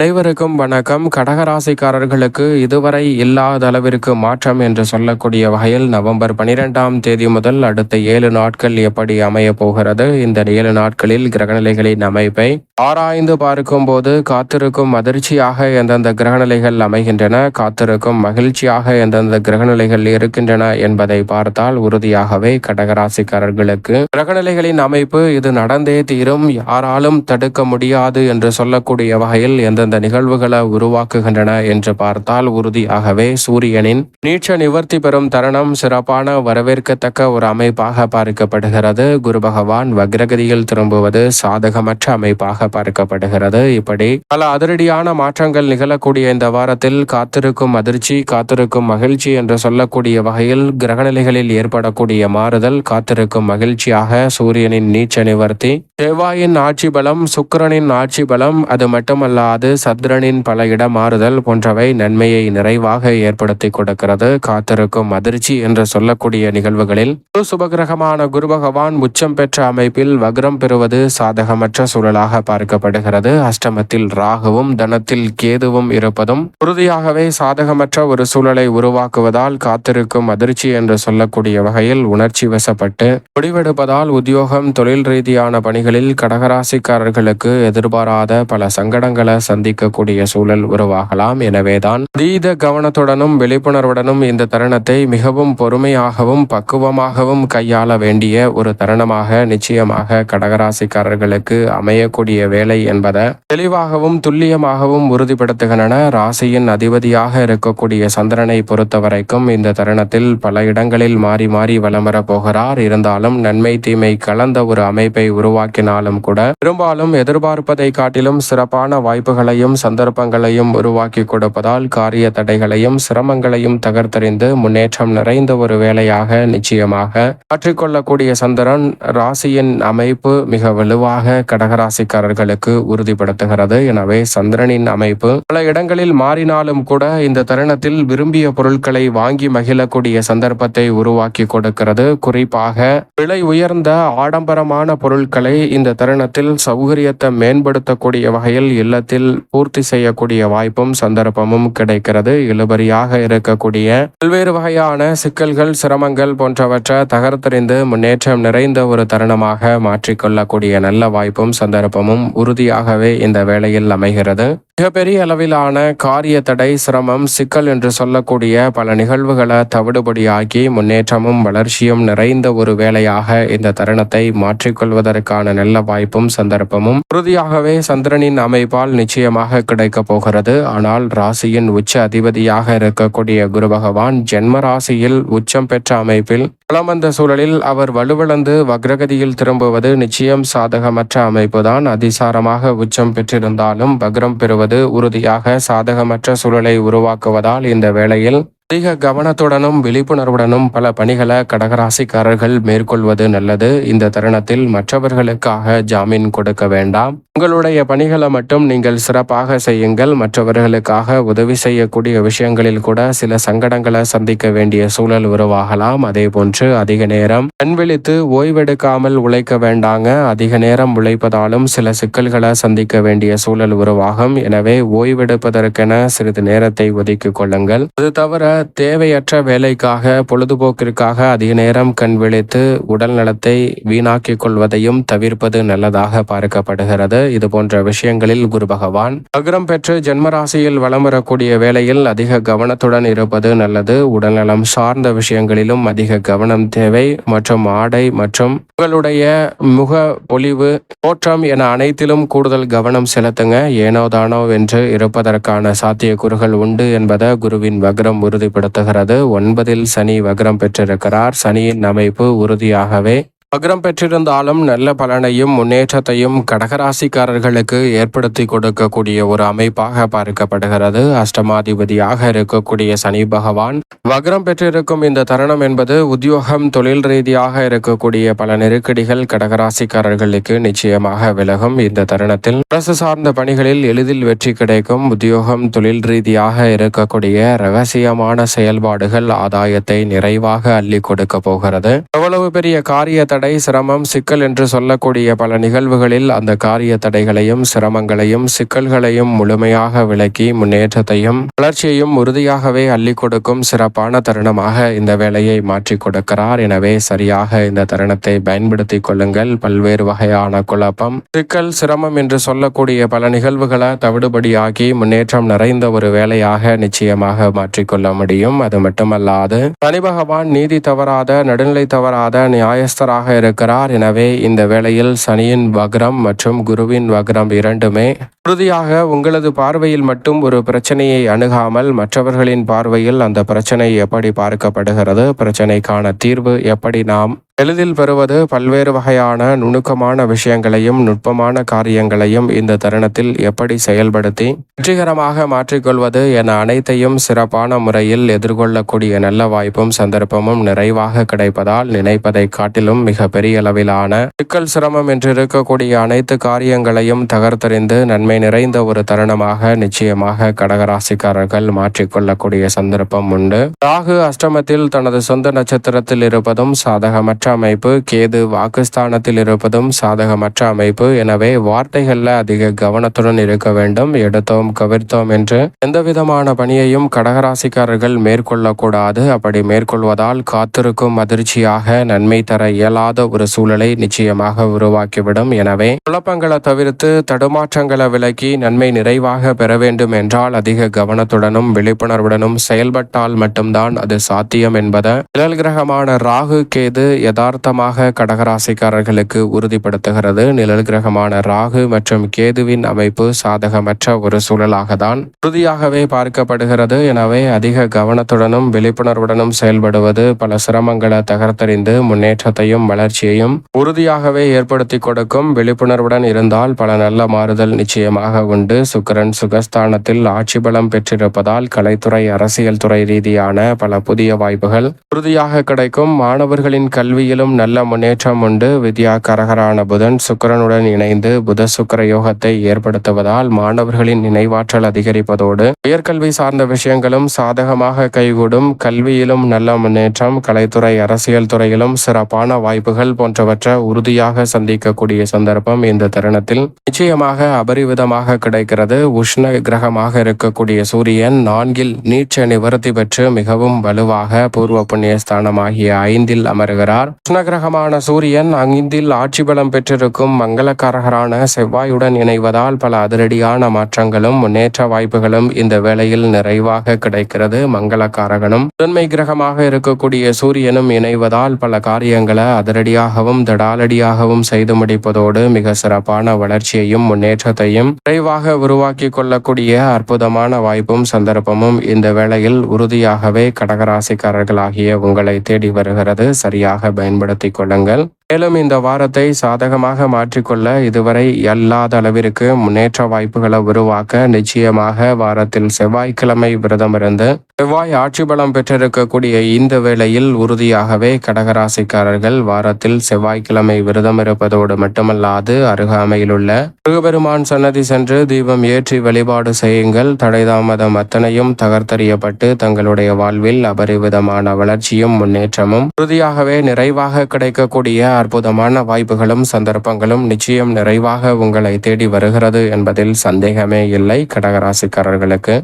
அனைவருக்கும் வணக்கம். கடகராசிக்காரர்களுக்கு இதுவரை இல்லாத அளவிற்கு மாற்றம் என்று சொல்லக்கூடிய வகையில் நவம்பர் பனிரெண்டாம் தேதி முதல் அடுத்த ஏழு நாட்கள் எப்படி அமைய போகிறது? இந்த ஏழு நாட்களில் கிரகநிலைகளின் அமைப்பை ஆராய்ந்து பார்க்கும் போது காத்திருக்கும் அதிர்ச்சியாக எந்தெந்த கிரகநிலைகள் அமைகின்றன காத்திருக்கும் மகிழ்ச்சியாக எந்தெந்த கிரகநிலைகள் இருக்கின்றன என்பதை பார்த்தால் உறுதியாகவே கடகராசிக்காரர்களுக்கு கிரகநிலைகளின் அமைப்பு இது நடந்தே தீரும். யாராலும் தடுக்க முடியாது என்று சொல்லக்கூடிய வகையில் எந்த எந்தெந்த நிகழ்வுகளை உருவாக்குகின்றன என்று பார்த்தால் உறுதியாகவே சூரியனின் நீட்ச நிவர்த்தி பெறும் தருணம் சிறப்பான வரவேற்கத்தக்க ஒரு அமைப்பாக பார்க்கப்படுகிறது. குரு பகவான் வக்ரகதியில் திரும்புவது சாதகமற்ற அமைப்பாக பார்க்கப்படுகிறது. இப்படி பல அதிரடியான மாற்றங்கள் நிகழக்கூடிய இந்த வாரத்தில் காத்திருக்கும் அதிர்ச்சி காத்திருக்கும் மகிழ்ச்சி என்று சொல்லக்கூடிய வகையில் கிரகநிலைகளில் ஏற்படக்கூடிய மாறுதல் காத்திருக்கும் மகிழ்ச்சியாக சூரியனின் நீச்ச நிவர்த்தி செவ்வாயின் ஆட்சி பலம் சுக்கிரனின் ஆட்சி பலம் அது மட்டுமல்லாது சந்திரனின் பல இடமாறுதல் போன்றவை நன்மையை நிறைவாக ஏற்படுத்தி கொடுக்கிறது. காத்திருக்கும் அதிர்ச்சி என்று சொல்லக்கூடிய நிகழ்வுகளில் சுபகிரகமான குரு பகவான் உச்சம் பெற்ற அமைப்பில் வக்ரம் பெறுவது சாதகமற்ற சூழலாக பார்க்கப்படுகிறது. அஷ்டமத்தில் ராகுவும் தனத்தில் கேதுவும் இருப்பதும் உறுதியாகவே சாதகமற்ற ஒரு சூழலை உருவாக்குவதால் காத்திருக்கும் அதிர்ச்சி என்று சொல்லக்கூடிய வகையில் உணர்ச்சி வசப்பட்டு முடிவெடுப்பதால் உத்தியோகம் தொழில் ரீதியான பணிகளில் கடகராசிக்காரர்களுக்கு எதிர்பாராத பல சங்கடங்களை சந்தி சந்திக்கக்கூடிய சூழல் உருவாகலாம். எனவேதான் தீத கவனத்துடனும் விழிப்புணர்வுடனும் இந்த தருணத்தை மிகவும் பொறுமையாகவும் பக்குவமாகவும் கையாள வேண்டிய ஒரு தருணமாக நிச்சயமாக கடகராசிக்காரர்களுக்கு அமையக்கூடிய வேலை என்பதை தெளிவாகவும் துல்லியமாகவும் உறுதிப்படுத்துகின்றன. ராசியின் அதிபதியாக இருக்கக்கூடிய சந்திரனை பொறுத்த வரைக்கும் இந்த தருணத்தில் பல இடங்களில் மாறி மாறி வலம் போகிறார். இருந்தாலும் நன்மை தீமை கலந்த ஒரு அமைப்பை உருவாக்கினாலும் கூட பெரும்பாலும் எதிர்பார்ப்பதை காட்டிலும் சிறப்பான வாய்ப்புகளை வாய்ப்புகளையும் சந்தர்ப்பங்களையும் உருவாக்கி கொடுப்பதால் காரிய தடைகளையும் சிரமங்களையும் தகர்த்தறிந்து முன்னேற்றம் நிறைந்த ஒரு வேலையாக நிச்சயமாக மாற்றிக்கொள்ளக்கூடிய சந்திரன் ராசியின் அமைப்பு மிக வலுவாக கடகராசிக்காரர்களுக்கு உறுதிப்படுத்துகிறது. எனவே சந்திரனின் அமைப்பு பல இடங்களில் மாறினாலும் கூட இந்த தருணத்தில் விரும்பிய பொருட்களை வாங்கி மகிழக்கூடிய சந்தர்ப்பத்தை உருவாக்கி கொடுக்கிறது. குறிப்பாக விலை உயர்ந்த ஆடம்பரமான பொருட்களை இந்த தருணத்தில் சௌகரியத்தை மேம்படுத்தக்கூடிய வகையில் இல்லத்தில் பூர்த்தி செய்யக்கூடிய வாய்ப்பும் சந்தர்ப்பமும் கிடைக்கிறது. இழுபறியாக இருக்கக்கூடிய பல்வேறு வகையான சிக்கல்கள் சிரமங்கள் போன்றவற்றை தகர்த்தறிந்து முன்னேற்றம் நிறைந்த ஒரு தருணமாக மாற்றிக்கொள்ளக்கூடிய நல்ல வாய்ப்பும் சந்தர்ப்பமும் உறுதியாகவே இந்த வேளையில் அமைகிறது. மிகப்பெரிய அளவிலான காரிய தடை சிரமம் சிக்கல் என்று சொல்லக்கூடிய பல நிகழ்வுகளை தவிடுபடியாக்கி முன்னேற்றமும் வளர்ச்சியும் நிறைந்த ஒரு வேலையாக இந்த தருணத்தை மாற்றிக்கொள்வதற்கான நல்ல வாய்ப்பும் சந்தர்ப்பமும் உறுதியாகவே சந்திரனின் அமைப்பால் நிச்சயமாக கிடைக்கப் போகிறது. ஆனால் ராசியின் உச்ச அதிபதியாக இருக்கக்கூடிய குரு பகவான் ஜென்ம ராசியில் உச்சம் பெற்ற அமைப்பில் வந்த சூழலில் அவர் வலுவிழந்து வக்ரகதியில் திரும்புவது நிச்சயம் சாதகமற்ற அமைப்புதான். அதிசாரமாக உச்சம் பெற்றிருந்தாலும் வக்ரம் பெறுவது வருவது உறுதியாக சாதகமற்ற சூழலை உருவாக்குவதால் இந்த வேளையில் அதிக கவனத்துடனும் விழிப்புணர்வுடனும் பல பணிகளை கடகராசிக்காரர்கள் மேற்கொள்வது நல்லது. இந்த தருணத்தில் மற்றவர்களுக்காக ஜாமீன் கொடுக்க வேண்டாம். உங்களுடைய பணிகளை மட்டும் நீங்கள் சிறப்பாக செய்யுங்கள். மற்றவர்களுக்காக உதவி செய்யக்கூடிய விஷயங்களில் கூட சில சங்கடங்களை சந்திக்க வேண்டிய சூழல் உருவாகலாம். அதே போன்று அதிக நேரம் கண்விழித்து ஓய்வெடுக்காமல் உழைக்க வேண்டாங்க. அதிக நேரம் உழைப்பதாலும் சில சிக்கல்களை சந்திக்க வேண்டிய சூழல் உருவாகும். எனவே ஓய்வெடுப்பதற்கென சிறிது நேரத்தை ஒதுக்கிக் கொள்ளுங்கள். அது தவிர தேவையற்ற வேலைக்காக பொழுதுபோக்கிற்காக அதிக நேரம் கண் விழித்து உடல் நலத்தை வீணாக்கிக் கொள்வதையும் தவிர்ப்பது நல்லதாக பார்க்கப்படுகிறது. இது போன்ற விஷயங்களில் குரு பகவான் அகரம் பெற்று ஜென்மராசியில் வளம் வரக்கூடிய வேளையில் அதிக கவனத்துடன் இருப்பது நல்லது. உடல்நலம் சார்ந்த விஷயங்களிலும் அதிக கவனம் தேவை. மற்றும் ஆடை மற்றும் உங்களுடைய முக பொலிவு தோற்றம் என அனைத்திலும் கூடுதல் கவனம் செலுத்துங்க. ஏனோதானோ என்று இருப்பதற்கான சாத்தியக்கூறுகள் உண்டு என்பதை குருவின் வக்ரம் உறுதி உறுதிப்படுத்துகிறது. ஒன்பதில் சனி வக்ரம் பெற்றிருக்கிறார். சனியின் அமைப்பு உறுதியாகவே மகரம் பெற்றிருந்தாலும் நல்ல பலனையும் முன்னேற்றத்தையும் கடகராசிக்காரர்களுக்கு ஏற்படுத்தி கொடுக்கக்கூடிய ஒரு அமைப்பாக பார்க்கப்படுகிறது. அஷ்டமாதிபதியாக இருக்கக்கூடிய சனி பகவான் வக்ரம் பெற்றிருக்கும் இந்த தருணம் என்பது உத்தியோகம் தொழில் ரீதியாக இருக்கக்கூடிய பல நெருக்கடிகள் கடகராசிக்காரர்களுக்கு நிச்சயமாக விலகும். இந்த தருணத்தில் அரசு சார்ந்த பணிகளில் எளிதில் வெற்றி கிடைக்கும். உத்தியோகம் தொழில் ரீதியாக இருக்கக்கூடிய ரகசியமான செயல்பாடுகள் ஆதாயத்தை நிறைவாக அள்ளி கொடுக்க போகிறது. எவ்வளவு பெரிய காரிய தடை தடை சிரமம் சிக்கல் என்று சொல்லக்கூடிய பல நிகழ்வுகளில் அந்த காரிய தடைகளையும் சிரமங்களையும் சிக்கல்களையும் முழுமையாக விளக்கி முன்னேற்றத்தையும் வளர்ச்சியையும் உறுதியாகவே அள்ளி கொடுக்கும் சிறப்பான தருணமாக இந்த வேலையை மாற்றி கொடுக்கிறார். எனவே சரியாக இந்த தருணத்தை பயன்படுத்திக் கொள்ளுங்கள். பல்வேறு வகையான குழப்பம் சிக்கல் சிரமம் என்று சொல்லக்கூடிய பல நிகழ்வுகளை தவிடுபடியாக்கி முன்னேற்றம் நிறைந்த ஒரு வேலையாக நிச்சயமாக மாற்றிக்கொள்ள முடியும். அது மட்டுமல்லாது சனி பகவான் நீதி தவறாத நடுநிலை தவறாத நியாயஸ்தராக இருக்கிறார். எனவே இந்த வேளையில் சனியின் வக்ரம் மற்றும் குருவின் வக்ரம் இரண்டுமே உறுதியாக உங்களது பார்வையில் மட்டும் ஒரு பிரச்சனையை அணுகாமல் மற்றவர்களின் பார்வையில் அந்த பிரச்சனை எப்படி பார்க்கப்படுகிறது பிரச்சனைக்கான தீர்வு எப்படி நாம் எளிதில் பெறுவது பல்வேறு வகையான நுணுக்கமான விஷயங்களையும் நுட்பமான காரியங்களையும் இந்த தருணத்தில் எப்படி செயல்படுத்தி வெற்றிகரமாக மாற்றிக்கொள்வது என அனைத்தையும் சிறப்பான முறையில் எதிர்கொள்ளக்கூடிய நல்ல வாய்ப்பும் சந்தர்ப்பமும் நிறைவாக கிடைப்பதால் நினைப்பதை காட்டிலும் மிக பெரிய அளவிலான சிக்கல் சிரமம் என்று இருக்கக்கூடிய அனைத்து காரியங்களையும் தகர்த்தறிந்து நன்மை நிறைந்த ஒரு தருணமாக நிச்சயமாக கடகராசிக்காரர்கள் மாற்றிக்கொள்ளக்கூடிய சந்தர்ப்பம் உண்டு. ராகு அஷ்டமத்தில் தனது சொந்த நட்சத்திரத்தில் இருப்பதும் சாதகமற்ற அமைப்பு கேது வாக்குஸ்தானத்தில் இருப்பதும் சாதகமற்ற அமைப்பு. எனவே வார்த்தைகள்ல அதிக கவனத்துடன் இருக்க வேண்டும். எடுத்தோம் கவிர்த்தோம் என்று எந்த விதமான பணியையும் கடகராசிக்காரர்கள் மேற்கொள்ளக்கூடாது. அப்படி மேற்கொள்வதால் காத்திருக்கும் அதிர்ச்சியாக நன்மை தர இயலாத ஒரு சூழலை நிச்சயமாக உருவாக்கிவிடும். எனவே குழப்பங்களை தவிர்த்து தடுமாற்றங்களை விலக்கி நன்மை நிறைவாக பெற வேண்டும் என்றால் அதிக கவனத்துடனும் விழிப்புணர்வுடனும் செயல்பட்டால் மட்டும்தான் அது சாத்தியம் என்பதை. கிரகமான ராகு கேது யதார்த்தமாக கடகராசிக்காரர்களுக்கு உறுதிப்படுத்துகிறது. நிழல் கிரகமான ராகு மற்றும் கேதுவின் அமைப்பு சாதகமற்ற ஒரு சூழலாக தான் உறுதியாகவே பார்க்கப்படுகிறது. எனவே அதிக கவனத்துடனும் விழிப்புணர்வுடனும் செயல்படுவது பல சிரமங்களை தகர்த்தறிந்து முன்னேற்றத்தையும் வளர்ச்சியையும் உறுதியாகவே ஏற்படுத்தி கொடுக்கும். விழிப்புணர்வுடன் இருந்தால் பல நல்ல மாறுதல் நிச்சயமாக உண்டு. சுக்கிரன் சுகஸ்தானத்தில் ஆட்சி பலம் பெற்றிருப்பதால் கலைத்துறை அரசியல் துறை ரீதியான பல புதிய வாய்ப்புகள் உறுதியாக கிடைக்கும். மாணவர்களின் கல்வி கல்வியிலும் நல்ல முன்னேற்றம் உண்டு. வித்யா கரகரான புதன் சுக்கிரனுடன் இணைந்து புத சுக்கர யோகத்தை ஏற்படுத்துவதால் மாணவர்களின் நினைவாற்றல் அதிகரிப்பதோடு உயர்கல்வி சார்ந்த விஷயங்களும் சாதகமாக கைகூடும். கல்வியிலும் நல்ல முன்னேற்றம் கலைத்துறை அரசியல் துறையிலும் சிறப்பான வாய்ப்புகள் போன்றவற்றை உறுதியாக சந்திக்கக்கூடிய சந்தர்ப்பம் இந்த தருணத்தில் நிச்சயமாக அபரிவிதமாக கிடைக்கிறது. உஷ்ண கிரகமாக இருக்கக்கூடிய சூரியன் நான்கில் நீச்ச நிவர்த்தி பெற்று மிகவும் வலுவாக பூர்வ புண்ணிய ஸ்தானமாகிய ஐந்தில் அமருகிறார். உஷ்ண கிரகமான சூரியன் அங்கிந்தில் ஆட்சி பலம் பெற்றிருக்கும் மங்களக்காரகரான செவ்வாயுடன் இணைவதால் பல அதிரடியான மாற்றங்களும் முன்னேற்ற வாய்ப்புகளும் இந்த வேளையில் நிறைவாக கிடைக்கிறது. மங்களக்காரகனும் முதன்மை கிரகமாக இருக்கக்கூடிய சூரியனும் இணைவதால் பல காரியங்களை அதிரடியாகவும் தடாலடியாகவும் செய்து முடிப்பதோடு மிக சிறப்பான வளர்ச்சியையும் முன்னேற்றத்தையும் விரைவாக உருவாக்கி கொள்ளக்கூடிய அற்புதமான வாய்ப்பும் சந்தர்ப்பமும் இந்த வேளையில் உறுதியாகவே கடகராசிக்காரர்களாகிய உங்களை தேடி வருகிறது. சரியாக பயன்படுத்திக் கொள்ளுங்கள். மேலும் இந்த வாரத்தை சாதகமாக மாற்றிக்கொள்ள இதுவரை அல்லாத அளவிற்கு முன்னேற்ற வாய்ப்புகளை உருவாக்க நிச்சயமாக வாரத்தில் செவ்வாய்க்கிழமை விரதம் இருந்து செவ்வாய் ஆட்சி பலம் பெற்றிருக்கக்கூடிய இந்த வேளையில் உறுதியாகவே கடகராசிக்காரர்கள் வாரத்தில் செவ்வாய்க்கிழமை விரதம் இருப்பதோடு மட்டுமல்லாது அருகாமையில் உள்ள முருகபெருமான் சன்னதி சென்று தீபம் ஏற்றி வழிபாடு செய்யுங்கள். தடைதாமதம் அத்தனையும் தகர்த்தறியப்பட்டு தங்களுடைய வாழ்வில் அபரிவிதமான வளர்ச்சியும் முன்னேற்றமும் உறுதியாகவே நிறைவாக கிடைக்கக்கூடிய அற்புதமான வாய்ப்புகளும் சந்தர்ப்பங்களும் நிச்சயம் நிறைவாக உங்களை தேடி வருகிறது என்பதில் சந்தேகமே இல்லை கடகராசிக்காரர்களுக்கு.